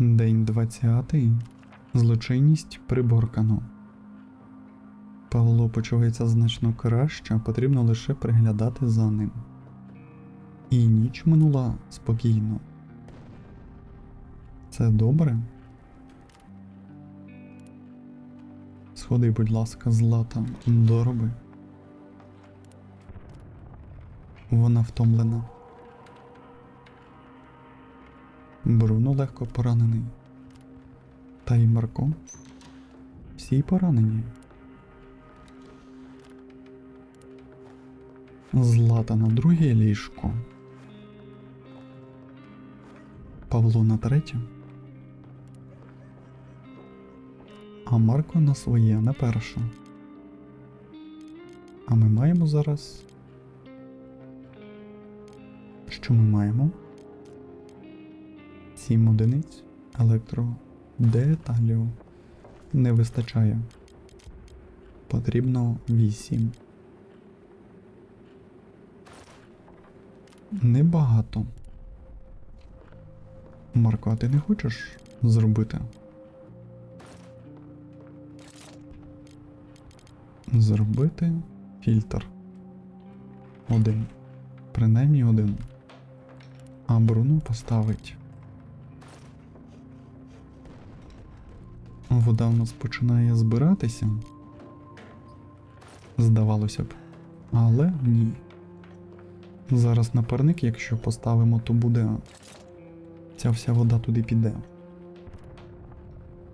День 20. Злочинність приборкано. Павло почувається значно краще, потрібно лише приглядати за ним. І ніч минула спокійно. Це добре? Сходи, будь ласка, злата до роби. Вона втомлена. Бруно легко поранений. Та й Марко. Всі поранені. Злата на друге ліжко. Павло на третє. А Марко на своє на перше. А ми маємо зараз. Що ми маємо? 7 одиниць електро деталів не вистачає. Потрібно 8. Небагато. Марко, а ти не хочеш зробити? Зробити фільтр. Один. Принаймні один. А Бруно поставить. Вода в нас починає збиратися. Здавалося б. Але ні. Зараз на парник, якщо поставимо, то буде. Ця вся вода туди піде.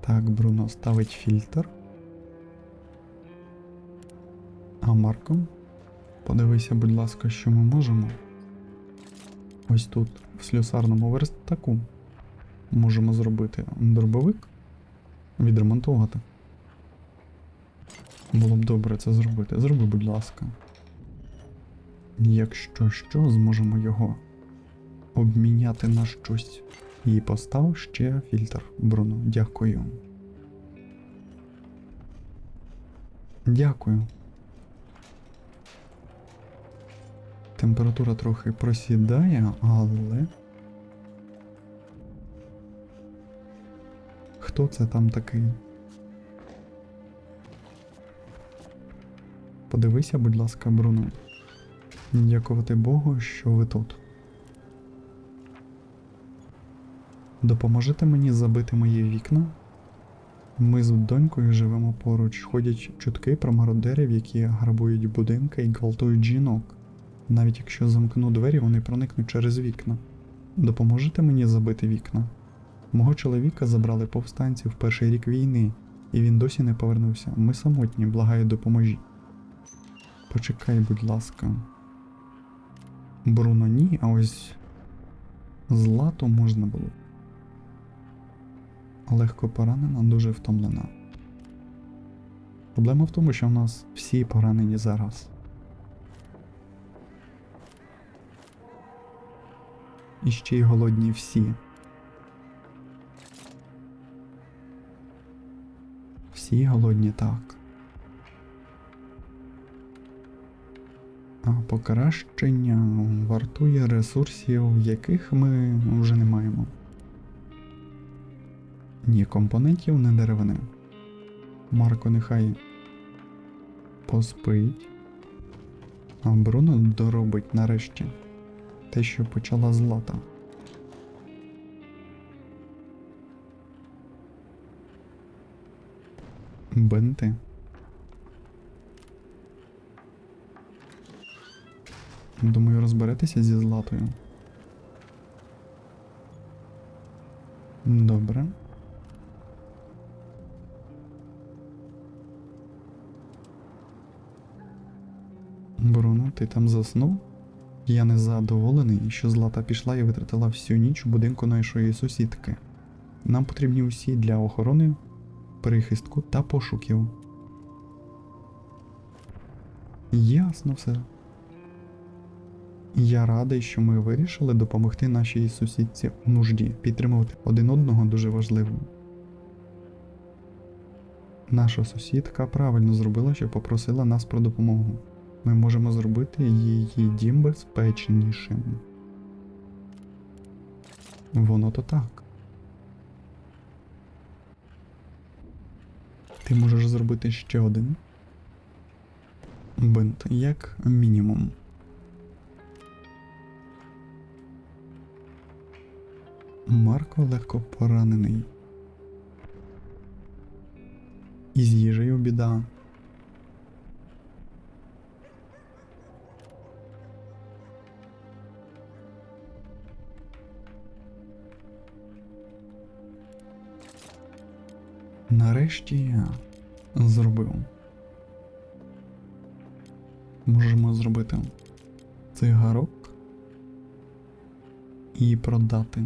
Так, Бруно ставить фільтр. А Марко, подивися, будь ласка, що ми можемо. Ось тут, в слюсарному верстаку, можемо зробити дробовик, відремонтувати. Було б добре це зробити. Зроби, будь ласка. Якщо що, зможемо його обміняти на щось. І постав ще фільтр. Бруно, дякую. Дякую. Температура трохи просідає, але. Хто це там такий? Подивися, будь ласка, Бруно. Дякувати Богу, що ви тут. Допоможете мені забити мої вікна? Ми з донькою живемо поруч, ходять чутки про мародерів, які грабують будинки і гвалтують жінок. Навіть якщо замкну двері, вони проникнуть через вікна. Допоможете мені забити вікна? Мого чоловіка забрали повстанці в перший рік війни, і він досі не повернувся. Ми самотні, благаю, допоможіть. Почекай, будь ласка. Бруно ні, а ось злато можна було. Легко поранена, дуже втомлена. Проблема в тому, що в нас всі поранені зараз. І ще й голодні всі. Всі голодні так. А покращення вартує ресурсів, яких ми вже не маємо. Ні компонентів, не деревини. Марко нехай поспить. А Бруно доробить нарешті те, що почала злата. Бенти. Думаю, розберетеся зі златою. Добре. Бруно, ти там заснув? Я не задоволений, що Злата пішла і витратила всю ніч у будинку нашої сусідки. Нам потрібні усі для охорони, перехистку та пошуків. Ясно все. Я радий, що ми вирішили допомогти нашій сусідці у нужді, підтримувати один одного дуже важливо. Наша сусідка правильно зробила, що попросила нас про допомогу. Ми можемо зробити її дім безпечнішим. Воно то так. Ти можеш зробити ще один. Бинт, як мінімум. Марко легко поранений. І з їжею біда. Нарешті я зробив. Можемо зробити цигарок і продати.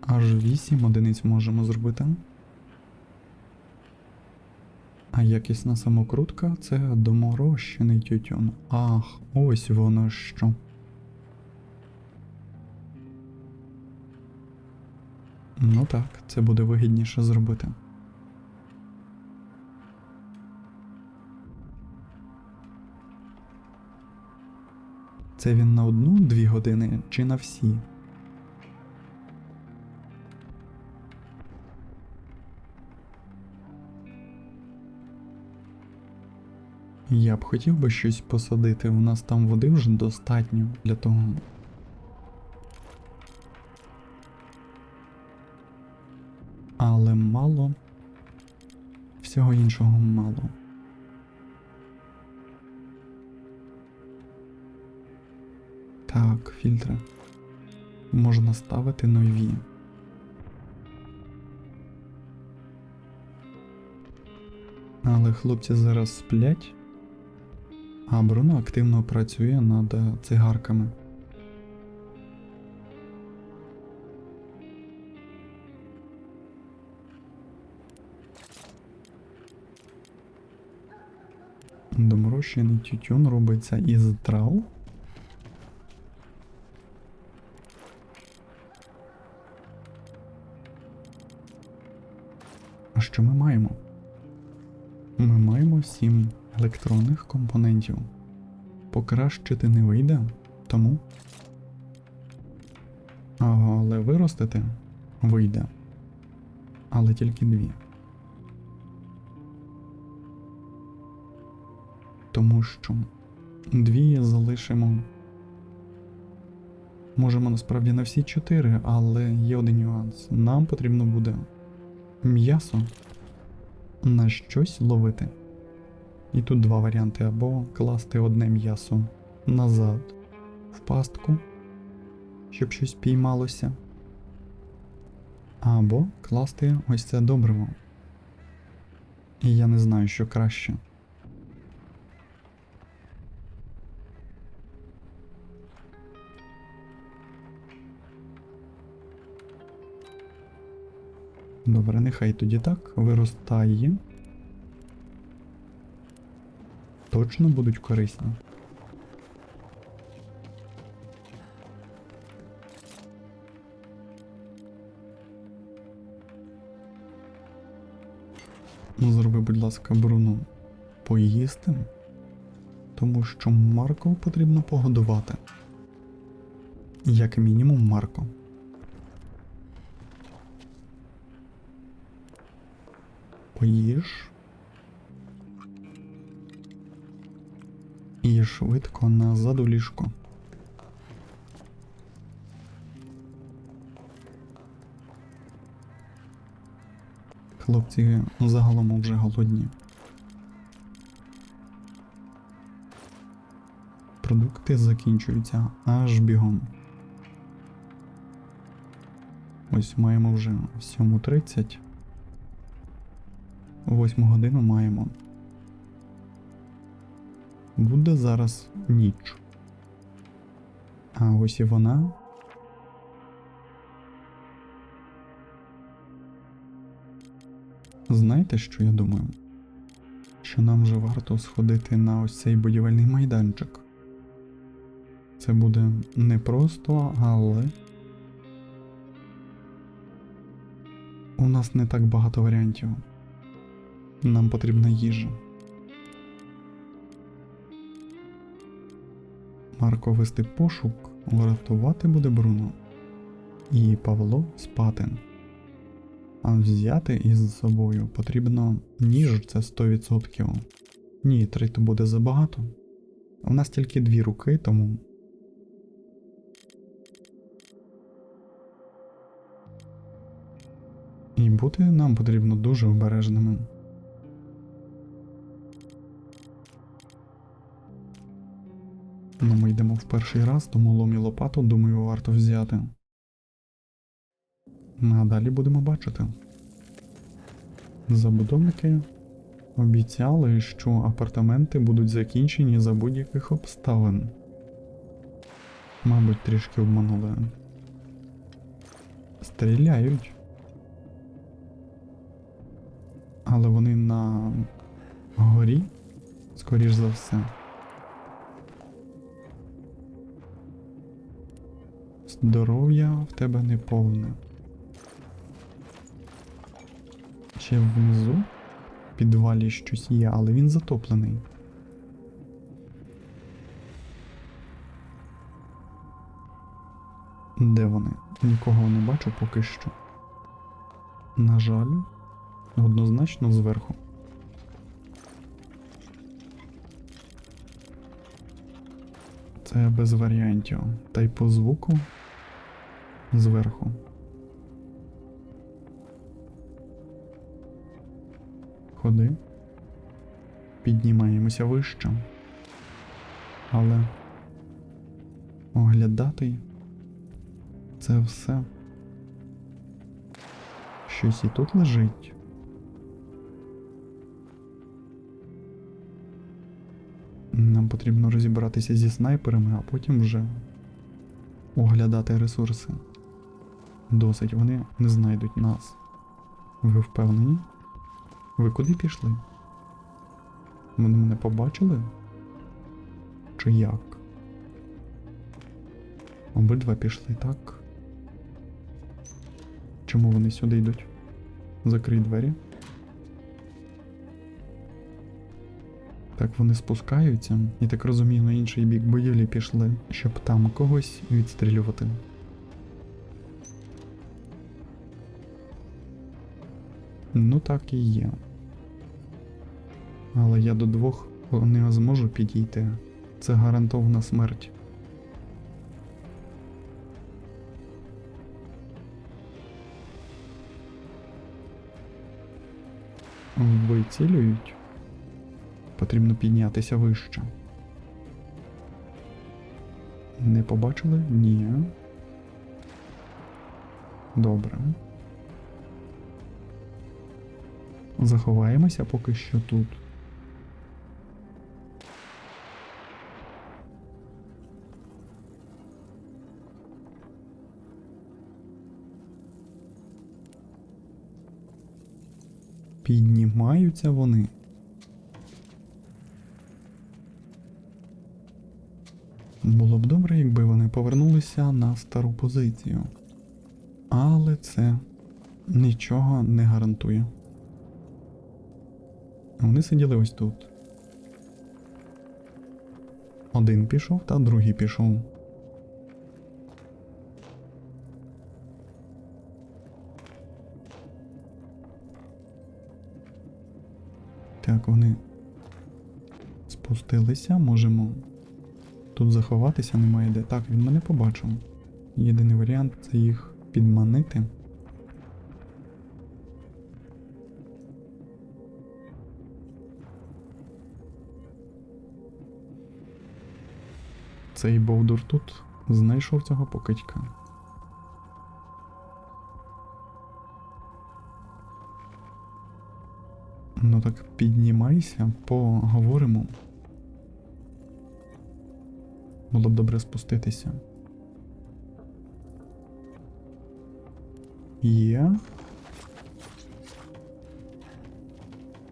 Аж 8 одиниць можемо зробити. А якісна самокрутка це доморощений тютюн. Ах, ось воно що. Ну так, це буде вигідніше зробити. Це він на одну-дві години чи на всі? Я б хотів би щось посадити, у нас там води вже достатньо для того. Але мало. Всього іншого мало. Так, фільтри. Можна ставити нові. Але хлопці зараз сплять, а Бруно активно працює над е, цигарками. Доморощений тютюн робиться із трав. Що ми маємо? Ми маємо 7 електронних компонентів. Покращити не вийде, тому. Але виростити вийде. Але тільки дві. Тому що дві залишимо. Можемо насправді на всі чотири, але є один нюанс. Нам потрібно буде м'ясо на щось ловити. І тут два варіанти: або класти одне м'ясо назад в пастку, щоб щось піймалося, або класти ось це добриво. І я не знаю, що краще. Добре, нехай тоді так виростає. Точно будуть корисні. Ну, зроби, будь ласка, Бруно поїсти, тому що Марко потрібно погодувати. Як мінімум Марко. Поїж. І швидко назад у ліжко. Хлопці загалом вже голодні. Продукти закінчуються аж бігом. Ось маємо вже 7.30. Восьму годину маємо. Буде зараз ніч. А ось і вона. Знаєте, що я думаю? Що нам вже варто сходити на ось цей будівельний майданчик. Це буде непросто, але у нас не так багато варіантів. Нам потрібна їжа. Марко вести пошук, врятувати буде Бруно. І Павло спати. А взяти із собою потрібно ніж це 100%. Ні, три то буде забагато. У нас тільки дві руки, тому. І бути нам потрібно дуже обережними. Ну, ми йдемо в перший раз, тому лом і лопату, думаю, варто взяти. Ну, А далі будемо бачити. Забудовники обіцяли, що апартаменти будуть закінчені за будь-яких обставин. Мабуть, трішки обманули. Стріляють. Але вони на горі, скоріш за все. Здоров'я в тебе не повне. Ще внизу в підвалі щось є, але він затоплений. Де вони? Нікого не бачу поки що. На жаль, однозначно зверху. Це без варіантів. Та й по звуку зверху. Ходи. Піднімаємося вище. Але оглядати це все. Щось і тут лежить. Нам потрібно розібратися зі снайперами, а потім вже оглядати ресурси. Досить вони не знайдуть нас. Ви впевнені? Ви куди пішли? Вони мене побачили? Чи як? Обидва пішли, так? Чому вони сюди йдуть? Закрий двері. Так вони спускаються, і так розумію, на інший бік будівлі пішли, щоб там когось відстрілювати. Ну так і є. Але я до двох не зможу підійти. Це гарантована смерть. Вицілюють. Потрібно піднятися вище. Не побачили? Ні. Добре. Заховаємося поки що тут. Піднімаються вони. Було б добре, якби вони повернулися на стару позицію. Але це нічого не гарантує. Вони сиділи ось тут. Один пішов, та другий пішов. Так, вони спустилися, можемо тут заховатися немає де. Так, він мене побачив. Єдиний варіант це їх підманити. Цей бовдур тут знайшов цього покидька. Ну так піднімайся, поговоримо. Було б добре спуститися. Є.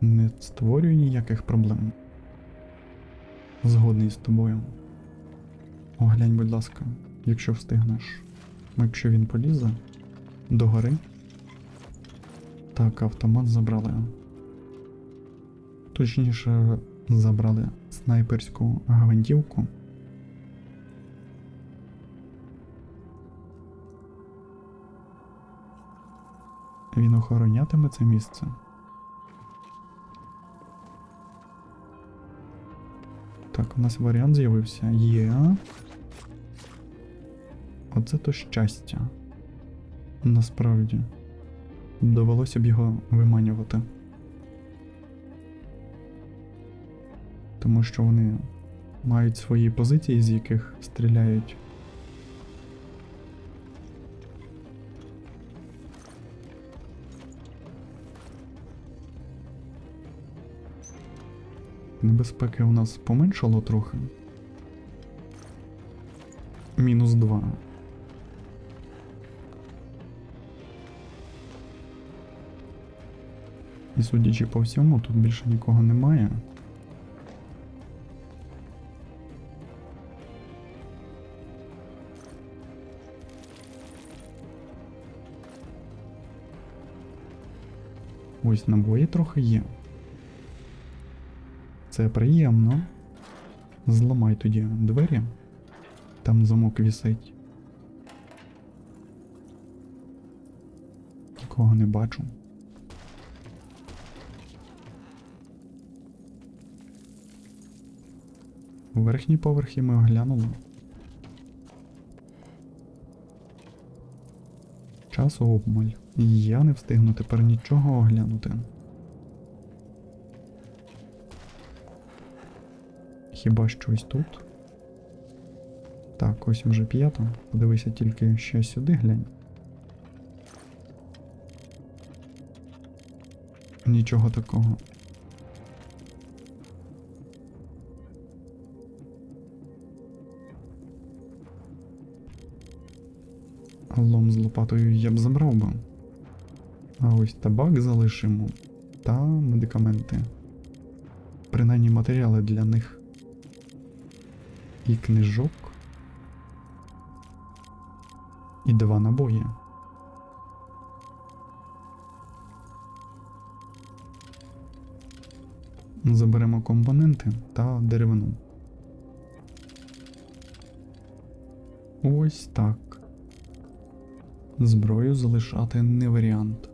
Не створюю ніяких проблем. Згодний з тобою. Оглянь, будь ласка, якщо встигнеш. Якщо він полізе до гори. Так, автомат забрали. Точніше, забрали снайперську гвинтівку. Він охоронятиме це місце. Так, у нас варіант з'явився. Є. Оце то щастя. Насправді. Довелося б його виманювати. Тому що вони мають свої позиції, з яких стріляють. Небезпеки у нас поменшало трохи. Мінус 2. І судячи по всьому, тут більше нікого немає. Ось набої трохи є. Це приємно. Зламай тоді двері. Там замок вісить. Нікого не бачу. Верхні поверхи ми оглянули. Часу обмаль. Я не встигну тепер нічого оглянути. Хіба щось тут? Так, ось вже п'ята. Подивися тільки ще сюди глянь. Нічого такого. З лопатою я б забрав би. А ось табак залишимо та медикаменти. Принаймні матеріали для них. І книжок. І два набої. Заберемо компоненти та деревину. Ось так. Зброю залишати не варіант.